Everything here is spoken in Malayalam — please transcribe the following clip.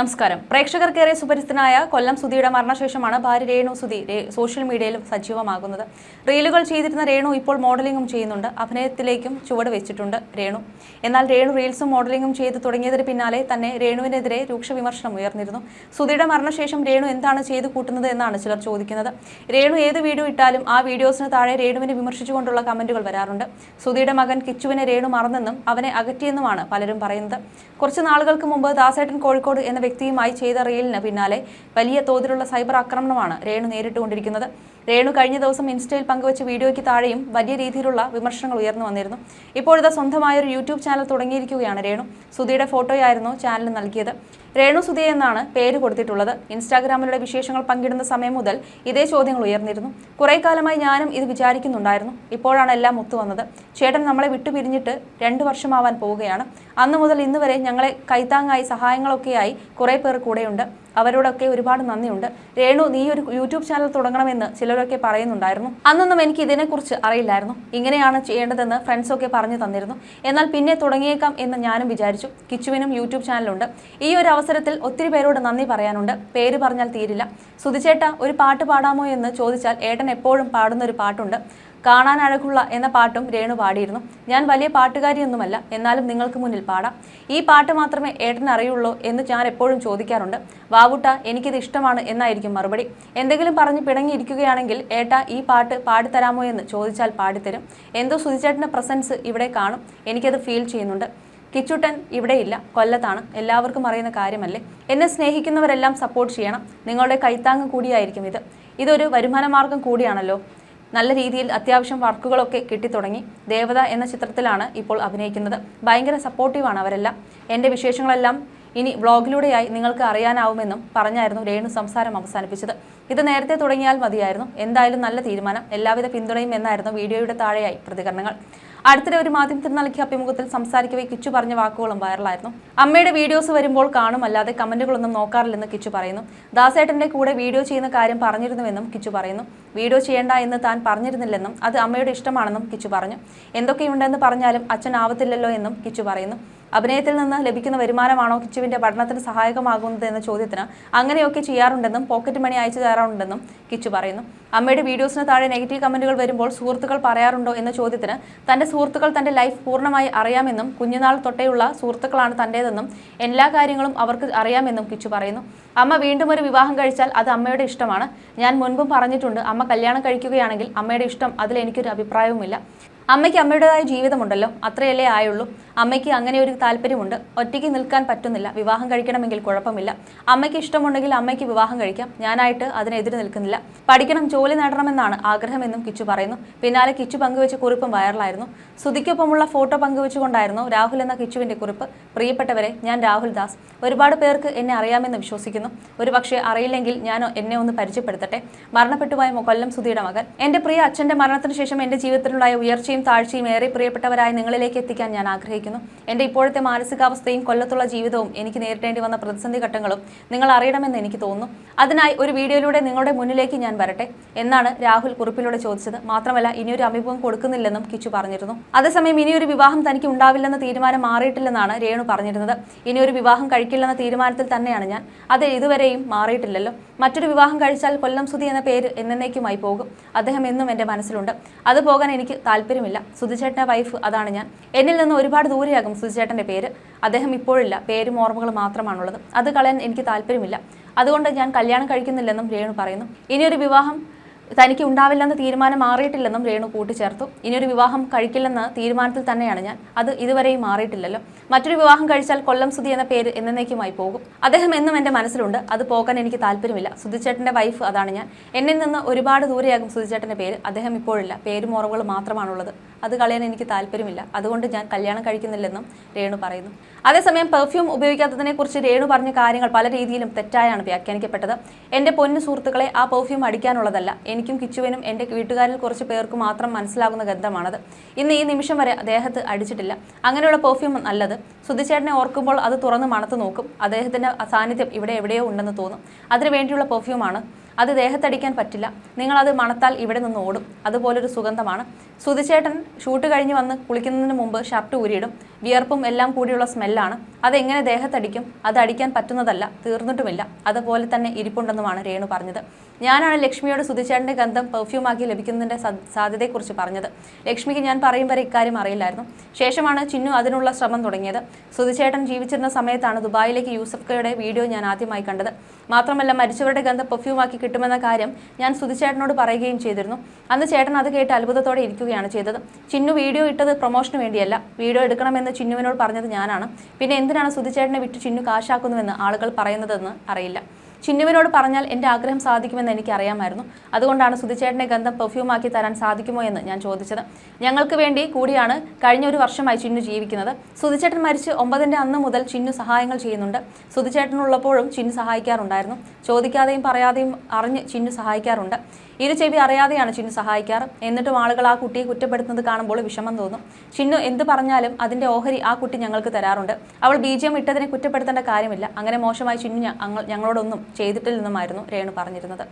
നമസ്കാരം. പ്രേക്ഷകർക്കേറെ സുപരിസ്ഥനായ കൊല്ലം സുധിയുടെ മരണശേഷമാണ് ഭാര്യ രേണു സുധി സോഷ്യൽ മീഡിയയിൽ സജീവമാകുന്നത്. റീലുകൾ ചെയ്തിരുന്ന രേണു ഇപ്പോൾ മോഡലിംഗും ചെയ്യുന്നുണ്ട്. അഭിനയത്തിലേക്കും ചുവട് വെച്ചിട്ടുണ്ട് രേണു. എന്നാൽ രേണു റീൽസും മോഡലിംഗും ചെയ്ത് തുടങ്ങിയതിന് പിന്നാലെ തന്നെ രേണുവിനെതിരെ രൂക്ഷ വിമർശനം ഉയർന്നിരുന്നു. സുധിയുടെ മരണശേഷം രേണു എന്താണ് ചെയ്തു കൂട്ടുന്നത് എന്നാണ് ചിലർ ചോദിക്കുന്നത്. രേണു ഏത് വീഡിയോ ഇട്ടാലും ആ വീഡിയോസിന് താഴെ രേണുവിനെ വിമർശിച്ചുകൊണ്ടുള്ള കമന്റുകൾ വരാറുണ്ട്. സുധിയുടെ മകൻ കിച്ചുവിനെ രേണു മറന്നെന്നും അവനെ അകറ്റിയെന്നുമാണ് പലരും പറയുന്നത്. കുറച്ച് നാളുകൾക്ക് മുമ്പ് ദാസേട്ടൻ കോഴിക്കോട് എന്ന വ്യക്തിയുമായി ചെയ്ത റീലിന് പിന്നാലെ വലിയ തോതിലുള്ള സൈബർ ആക്രമണമാണ് രേണു നേരിട്ടുകൊണ്ടിരിക്കുന്നത്. രേണു കഴിഞ്ഞ ദിവസം ഇൻസ്റ്റയിൽ പങ്കുവച്ച വീഡിയോയ്ക്ക് താഴെയും വലിയ രീതിയിലുള്ള വിമർശനങ്ങൾ ഉയർന്നു വന്നിരുന്നു. ഇപ്പോഴത്തെ സ്വന്തമായ ഒരു യൂട്യൂബ് ചാനൽ തുടങ്ങിയിരിക്കുകയാണ് രേണു. സുധിയുടെ ഫോട്ടോയായിരുന്നു ചാനൽ നൽകിയത്. രേണു സുധി എന്നാണ് പേര് കൊടുത്തിട്ടുള്ളത്. ഇൻസ്റ്റാഗ്രാമിലൂടെ വിശേഷങ്ങൾ പങ്കിടുന്ന സമയം മുതൽ ഇതേ ചോദ്യങ്ങൾ ഉയർന്നിരുന്നു. കുറെ കാലമായി ഞാനും ഇത് വിചാരിക്കുന്നുണ്ടായിരുന്നു. ഇപ്പോഴാണ് എല്ലാം ഒത്തുവന്നത് ചേട്ടൻ നമ്മളെ വിട്ടുപിരിഞ്ഞിട്ട് രണ്ടു വർഷമാവാൻ പോവുകയാണ്. അന്നു മുതൽ ഇന്ന് വരെ ഞങ്ങളെ കൈത്താങ്ങായി സഹായങ്ങളൊക്കെയായി കുറേ പേർ കൂടെയുണ്ട്. അവരോടൊക്കെ ഒരുപാട് നന്ദിയുണ്ട്. രേണു നീ ഒരു യൂട്യൂബ് ചാനൽ തുടങ്ങണമെന്ന് ചിലരൊക്കെ പറയുന്നുണ്ടായിരുന്നു. അന്നൊന്നും എനിക്ക് ഇതിനെക്കുറിച്ച് അറിയില്ലായിരുന്നു. ഇങ്ങനെയാണ് ചെയ്യേണ്ടതെന്ന് ഫ്രണ്ട്സൊക്കെ പറഞ്ഞു തന്നിരുന്നു. എന്നാൽ പിന്നെ തുടങ്ങിയേക്കാം എന്ന് ഞാനും വിചാരിച്ചു. കിച്ചുവിനും യൂട്യൂബ് ചാനലുണ്ട്. ഈ ഒരു അവസരത്തിൽ ഒത്തിരി പേരോട് നന്ദി പറയാനുണ്ട്. പേര് പറഞ്ഞാൽ തീരില്ല. സുതിച്ചേട്ട ഒരു പാട്ട് പാടാമോ എന്ന് ചോദിച്ചാൽ ഏട്ടൻ എപ്പോഴും പാടുന്ന ഒരു പാട്ടുണ്ട്. കാണാൻ അഴകുള്ള എന്ന പാട്ടും രേണു പാടിയിരുന്നു. ഞാൻ വലിയ പാട്ടുകാരിയൊന്നുമല്ല. എന്നാലും നിങ്ങൾക്ക് മുന്നിൽ പാടാം. ഈ പാട്ട് മാത്രമേ ഏട്ടൻ അറിയുള്ളൂ എന്ന് ഞാൻ എപ്പോഴും ചോദിക്കാറുണ്ട്. വാവുട്ട എനിക്കിത് ഇഷ്ടമാണ് എന്നായിരിക്കും മറുപടി. എന്തെങ്കിലും പറഞ്ഞ് പിണങ്ങിയിരിക്കുകയാണെങ്കിൽ ഏട്ട ഈ പാട്ട് പാടിത്തരാമോ എന്ന് ചോദിച്ചാൽ പാടിത്തരും. എന്തോ സുധിച്ചേട്ടന്റെ പ്രസൻസ് ഇവിടെ കാണും. എനിക്കത് ഫീൽ ചെയ്യുന്നുണ്ട്. കിച്ചുട്ടൻ ഇവിടെയില്ല. കൊല്ലത്താണ്. എല്ലാവർക്കും അറിയുന്ന കാര്യമല്ലേ? എന്നെ സ്നേഹിക്കുന്നവരെല്ലാം സപ്പോർട്ട് ചെയ്യണം. നിങ്ങളുടെ കൈത്താങ്ങ് കൂടിയായിരിക്കും ഇത്. ഇതൊരു വരുമാന മാർഗം കൂടിയാണല്ലോ. നല്ല രീതിയിൽ അത്യാവശ്യം വർക്കുകളൊക്കെ കിട്ടിത്തുടങ്ങി. ദേവത എന്ന ചിത്രത്തിലാണ് ഇപ്പോൾ അഭിനയിക്കുന്നത്. ഭയങ്കര സപ്പോർട്ടീവാണ് അവരെല്ലാം. എന്റെ വിശേഷങ്ങളെല്ലാം ഇനി വ്ളോഗിലൂടെയായി നിങ്ങൾക്ക് അറിയാനാവുമെന്നും പറഞ്ഞായിരുന്നു രേണു സംസാരം അവസാനിപ്പിച്ചത്. ഇത് നേരത്തെ തുടങ്ങിയാൽ മതിയായിരുന്നു. എന്തായാലും നല്ല തീരുമാനം. എല്ലാവിധ പിന്തുണയും എന്നായിരുന്നു വീഡിയോയുടെ താഴെയായി പ്രതികരണങ്ങൾ. അടുത്തിടെ ഒരു മാധ്യമത്തിന് നൽകിയ അഭിമുഖത്തിൽ സംസാരിക്കവേ കിച്ചു പറഞ്ഞ വാക്കുകളും വൈറലായിരുന്നു. അമ്മയുടെ വീഡിയോസ് വരുമ്പോൾ കാണും അല്ലാതെ കമന്റുകളൊന്നും നോക്കാറില്ലെന്ന് കിച്ചു പറയുന്നു. ദാസേട്ടന്റെ കൂടെ വീഡിയോ ചെയ്യുന്ന കാര്യം പറഞ്ഞിരുന്നുവെന്നും കിച്ചു പറയുന്നു. വീഡിയോ ചെയ്യേണ്ട എന്ന് താൻ പറഞ്ഞിരുന്നില്ലെന്നും അത് അമ്മയുടെ ഇഷ്ടമാണെന്നും കിച്ചു പറഞ്ഞു. എന്തൊക്കെയുണ്ടെന്ന് പറഞ്ഞാലും അച്ഛൻ ആവത്തില്ലല്ലോ എന്നും കിച്ചു പറയുന്നു. അഭിനയത്തിൽ നിന്ന് ലഭിക്കുന്ന വരുമാനമാണോ കിച്ചുവിന്റെ പഠനത്തിന് സഹായകമാകുന്നത് എന്ന ചോദ്യത്തിന് അങ്ങനെയൊക്കെ ചെയ്യാറുണ്ടെന്നും പോക്കറ്റ് മണി അയച്ചു തരാറുണ്ടെന്നും കിച്ചു പറയുന്നു. അമ്മയുടെ വീഡിയോസിന് താഴെ നെഗറ്റീവ് കമന്റുകൾ വരുമ്പോൾ സുഹൃത്തുക്കൾ പറയാറുണ്ടോ എന്ന ചോദ്യത്തിന് തന്റെ സുഹൃത്തുക്കൾ തന്റെ ലൈഫ് പൂർണമായി അറിയാമെന്നും കുഞ്ഞുനാൾ തൊട്ടേയുള്ള സുഹൃത്തുക്കളാണ് തന്റേതെന്നും എല്ലാ കാര്യങ്ങളും അവർക്ക് അറിയാമെന്നും കിച്ചു പറയുന്നു. അമ്മ വീണ്ടും ഒരു വിവാഹം കഴിച്ചാൽ അത് അമ്മയുടെ ഇഷ്ടമാണ്. ഞാൻ മുൻപും പറഞ്ഞിട്ടുണ്ട് അമ്മ കല്യാണം കഴിക്കുകയാണെങ്കിൽ അമ്മയുടെ ഇഷ്ടം അതിൽ എനിക്കൊരു അഭിപ്രായവുമില്ല. അമ്മയ്ക്ക് അമ്മയുടേതായ ജീവിതമുണ്ടല്ലോ അത്രയല്ലേ ആയുള്ളൂ. അമ്മയ്ക്ക് അങ്ങനെ ഒരു താല്പര്യമുണ്ട്. ഒറ്റയ്ക്ക് നിൽക്കാൻ പറ്റുന്നില്ല. വിവാഹം കഴിക്കണമെങ്കിൽ കുഴപ്പമില്ല. അമ്മയ്ക്ക് ഇഷ്ടമുണ്ടെങ്കിൽ അമ്മയ്ക്ക് വിവാഹം കഴിക്കാം. ഞാനായിട്ട് അതിനെതിരെ നിൽക്കുന്നില്ല. പഠിക്കണം ജോലി നേടണമെന്നാണ് ആഗ്രഹമെന്നും കിച്ചു പറയുന്നു. പിന്നാലെ കിച്ചു പങ്കുവെച്ച കുറിപ്പും വൈറലായിരുന്നു. സുധിക്കൊപ്പമുള്ള ഫോട്ടോ പങ്കുവെച്ചുകൊണ്ടായിരുന്നു രാഹുൽ എന്ന കിച്ചുവിന്റെ കുറിപ്പ്. പ്രിയപ്പെട്ടവരെ ഞാൻ രാഹുൽ ദാസ്. ഒരുപാട് പേർക്ക് എന്നെ അറിയാമെന്ന് വിശ്വസിക്കുന്നു. ഒരു പക്ഷേ അറിയില്ലെങ്കിൽ ഞാൻ എന്നെ ഒന്ന് പരിചയപ്പെടുത്തട്ടെ. മരണപ്പെട്ടുപോയ കൊല്ലം സുധിയുടെ മകൻ. എന്റെ പ്രിയ അച്ഛന്റെ മരണത്തിന് ശേഷം എന്റെ ജീവിതത്തിലുണ്ടായ ഉയർച്ചയും താഴ്ചയും ഏറെ പ്രിയപ്പെട്ടവരായ നിങ്ങളിലേക്ക് എത്തിക്കാൻ ഞാൻ ആഗ്രഹിക്കുന്നു. എന്റെ ഇപ്പോഴത്തെ മാനസികാവസ്ഥയും കൊല്ലത്തുള്ള ജീവിതവും എനിക്ക് നേരിടേണ്ടി വന്ന പ്രതിസന്ധി ഘട്ടങ്ങളും നിങ്ങൾ അറിയണമെന്ന് എനിക്ക് തോന്നുന്നു. അതിനായി ഒരു വീഡിയോയിലൂടെ നിങ്ങളുടെ മുന്നിലേക്ക് ഞാൻ വരട്ടെ. എന്നാണ് രാഹുൽ കുറിപ്പിലൂടെ ചോദിച്ചത്. മാത്രമല്ല ഇനിയൊരു അഭിമുഖം കൊടുക്കുന്നില്ലെന്നും കിച്ചു പറഞ്ഞിരുന്നു. അതേസമയം ഇനിയൊരു വിവാഹം തനിക്ക് ഉണ്ടാവില്ലെന്ന തീരുമാനം മാറിയിട്ടില്ലെന്നാണ് രേണു പറഞ്ഞിരുന്നത്. ഇനിയൊരു വിവാഹം കഴിക്കില്ലെന്ന തീരുമാനത്തിൽ തന്നെയാണ് ഞാൻ. അത് ഇതുവരെയും മാറിയിട്ടില്ലല്ലോ. മറ്റൊരു വിവാഹം കഴിച്ചാൽ കൊല്ലം സുധി എന്ന പേര് എന്നേക്കുമായി പോകും. അദ്ദേഹം എന്നും എന്റെ മനസ്സിലുണ്ട്. അത് പോകാൻ എനിക്ക് താല്പര്യമില്ല. സുധിചേട്ടന്റെ വൈഫ് അതാണ് ഞാൻ. എന്നിൽ നിന്ന് ഒരുപാട് ദൂരെയാകും സുധിച്ചേട്ടന്റെ പേര്. അദ്ദേഹം ഇപ്പോഴില്ല. പേരും ഓർമ്മകൾ മാത്രമാണുള്ളത്. അത് കളയാൻ എനിക്ക് താല്പര്യമില്ല. അതുകൊണ്ട് ഞാൻ കല്യാണം കഴിക്കുന്നില്ലെന്നും രേണു പറയുന്നു. ഇനിയൊരു വിവാഹം തനിക്ക് ഉണ്ടാവില്ലെന്ന തീരുമാനം മാറിയിട്ടില്ലെന്നും രേണു കൂട്ടിച്ചേർത്തു. ഇനിയൊരു വിവാഹം കഴിക്കില്ലെന്ന തീരുമാനത്തിൽ തന്നെയാണ് ഞാൻ. അത് ഇതുവരെയും മാറിയിട്ടില്ലല്ലോ. മറ്റൊരു വിവാഹം കഴിച്ചാൽ കൊല്ലം സുധി എന്ന പേര് എന്നേക്കുമായി പോകും. അദ്ദേഹം എന്നും എന്റെ മനസ്സിലുണ്ട്. അത് പോകാൻ എനിക്ക് താല്പര്യമില്ല. സുധിച്ചേട്ടന്റെ വൈഫ് അതാണ് ഞാൻ. എന്നിൽ നിന്ന് ഒരുപാട് ദൂരെയാകും സുധിച്ചേട്ടന്റെ പേര്. അദ്ദേഹം ഇപ്പോഴില്ല. പേരും ഓർമ്മകൾ മാത്രമാണുള്ളത്. അത് കളയാൻ എനിക്ക് താല്പര്യമില്ല. അതുകൊണ്ട് ഞാൻ കല്യാണം കഴിക്കുന്നില്ലെന്നും രേണു പറയുന്നു. അതേസമയം പെർഫ്യൂം ഉപയോഗിക്കാത്തതിനെ കുറിച്ച് രേണു പറഞ്ഞ കാര്യങ്ങൾ പല രീതിയിലും തെറ്റായാണ് വ്യാഖ്യാനിക്കപ്പെട്ടത്. എന്റെ പൊന്നു സുഹൃത്തുക്കളെ ആ പെർഫ്യൂം അടിക്കാനുള്ളതല്ല. എനിക്കും കിച്ചുവിനും എന്റെ വീട്ടുകാരിൽ കുറച്ച് പേർക്ക് മാത്രം മനസ്സിലാകുന്ന ഗന്ധമാണത്. ഇന്ന് ഈ നിമിഷം വരെ അദ്ദേഹത്ത് അടിച്ചിട്ടില്ല. അങ്ങനെയുള്ള പെർഫ്യൂം നല്ലത്. സുധിച്ചേട്ടനെ ഓർക്കുമ്പോൾ അത് തുറന്ന് മണത്ത് നോക്കും. അദ്ദേഹത്തിന്റെ സാന്നിധ്യം ഇവിടെ എവിടെയോ ഉണ്ടെന്ന് തോന്നും. അതിനു വേണ്ടിയുള്ള പെർഫ്യൂമാണ് അത് ദേഹത്തടിക്കാൻ പറ്റില്ല. നിങ്ങളത് മണത്താൽ ഇവിടെ നിന്ന് ഓടും. അതുപോലൊരു സുഗന്ധമാണ്. സുതിച്ചേട്ടൻ ഷൂട്ട് കഴിഞ്ഞ് വന്ന് കുളിക്കുന്നതിന് മുമ്പ് ഷർട്ട് ഊരിയിടും. വിയർപ്പും എല്ലാം കൂടിയുള്ള സ്മെല്ലാണ്. അതെങ്ങനെ ദേഹത്തടിക്കും? അത് അടിക്കാൻ പറ്റുന്നതല്ല തീർന്നിട്ടുമില്ല. അതുപോലെ തന്നെ ഇരിപ്പുണ്ടെന്നുമാണ് രേണു പറഞ്ഞത്. ഞാനാണ് ലക്ഷ്മിയോട് സുധിച്ചേട്ടന്റെ ഗന്ധം പെർഫ്യൂമാക്കി ലഭിക്കുന്നതിന്റെ സാധ്യതയെക്കുറിച്ച് പറഞ്ഞത്. ലക്ഷ്മിക്ക് ഞാൻ പറയും വരെ ഇക്കാര്യം അറിയില്ലായിരുന്നു. ശേഷമാണ് ചിന്നു അതിനുള്ള ശ്രമം തുടങ്ങിയത്. സുധിച്ചേട്ടൻ ജീവിച്ചിരുന്ന സമയത്താണ് ദുബായിലേക്ക് യൂസഫ്കയുടെ വീഡിയോ ഞാൻ ആദ്യമായി കണ്ടത്. മാത്രമല്ല മരിച്ചവരുടെ ഗന്ധം പെർഫ്യൂമാക്കി കിട്ടുമെന്ന കാര്യം ഞാൻ സുധിച്ചേട്ടനോട് പറയുകയും ചെയ്തിരുന്നു. അന്ന് ചേട്ടൻ അത് കേട്ട് അത്ഭുതത്തോടെ ഇരിക്കുകയാണ് ചെയ്തത്. ചിന്നു വീഡിയോ ഇട്ടത് പ്രൊമോഷന് വേണ്ടിയല്ല. വീഡിയോ എടുക്കണമെന്ന് ചിന്നുവിനോട് പറഞ്ഞത് ഞാനാണ്. പിന്നെ എന്തിനാണ് സുധിച്ചേട്ടനെ വിറ്റ് ചിന്നു കാശാക്കുന്നുവെന്ന് ആളുകൾ പറയുന്നതെന്ന് അറിയില്ല. ചിന്നുവിനോട് പറഞ്ഞാൽ എന്റെ ആഗ്രഹം സാധിക്കുമെന്ന് എനിക്ക് അറിയാമായിരുന്നു അതുകൊണ്ടാണ് സുധിച്ചേട്ടനെ ഗന്ധം പെർഫ്യൂമാക്കി തരാൻ സാധിക്കുമോ എന്ന് ഞാൻ ചോദിച്ചത്. ഞങ്ങൾക്ക് വേണ്ടി കൂടിയാണ് കഴിഞ്ഞ ഒരു വർഷമായി ചിന്നു ജീവിക്കുന്നത്. സുധിച്ചേട്ടൻ മരിച്ച് ഒമ്പതിന്റെ അന്ന് മുതൽ ചിന്നു സഹായങ്ങൾ ചെയ്യുന്നുണ്ട്. സുധിച്ചേട്ടനുള്ളപ്പോഴും ചിന്നു സഹായിക്കാറുണ്ടായിരുന്നു. ചോദിക്കാതെയും പറയാതെയും അറിഞ്ഞ് ചിന്നു സഹായിക്കാറുണ്ട്. ഇരു ചെവി അറിയാതെയാണ് ചിന്നു സഹായിക്കാറ്. എന്നിട്ടും ആളുകൾ ആ കുട്ടിയെ കുറ്റപ്പെടുത്തുന്നത് കാണുമ്പോൾ വിഷമം തോന്നും. ചിന്നു എന്ത് പറഞ്ഞാലും അതിന്റെ ഓഹരി ആ കുട്ടി ഞങ്ങൾക്ക് തരാറുണ്ട്. അവൾ ബി ജി എം ഇട്ടതിനെ കുറ്റപ്പെടുത്തേണ്ട കാര്യമില്ല. അങ്ങനെ മോശമായി ചിന്നു ഞങ്ങളോടൊന്നും ചെയ്തിട്ടില്ലെന്നുമായിരുന്നു രേണു പറഞ്ഞിരുന്നത്.